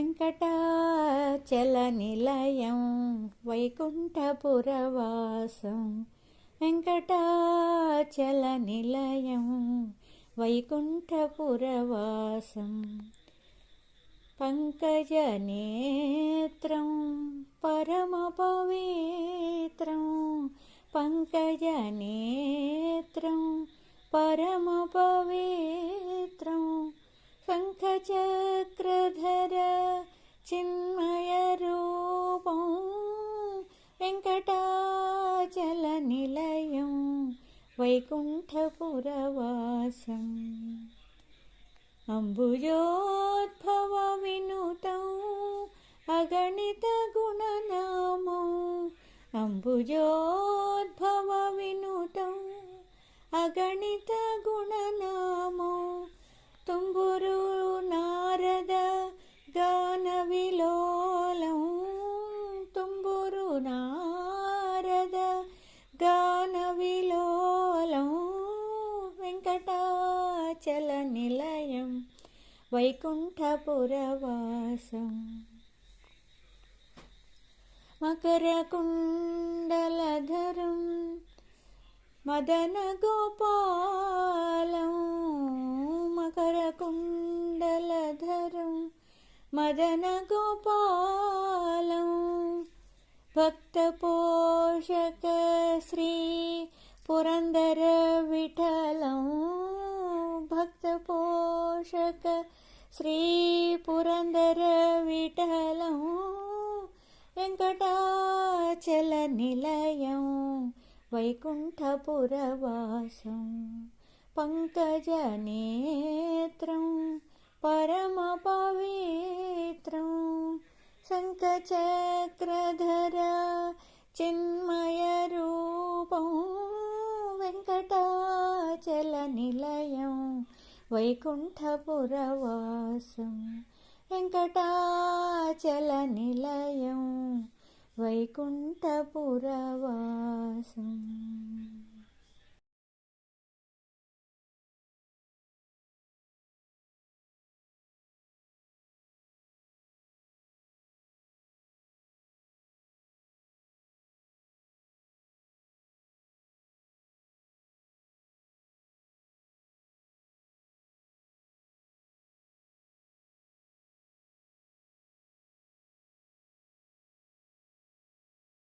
వెంకటాచలనిలయం వైకుంఠపురవాసం. వెంకటాచలనిలయం వైకుంఠపురవాసం. పంకజనేత్రం పరమపవిత్రం పంకజనేత్రం పరమపవిత్రం శంఖచక్రధర చిన్మయరూపం వెంకటాచలనిలయం వైకుంఠపురవాసం అంబుజోద్భవ వినుతం అగణిత గుణనామం అంబుజో నారద గాన విలోలం వెంకటాచల నిలయం వైకుంఠపురవాసం. మకరకుండలధరం మదన గోపాలం. మకరకుండలధరం మదన గోపాలం. భక్తపోషక శ్రీ పురందర విఠలం భక్తపోషక శ్రీ పురందర విఠలం శంఖచక్రధర చిన్మయరూపం వెంకటాచల నిలయం వైకుంఠపురవాసం వెంకటాచల నిలయం వైకుంఠపురవాసం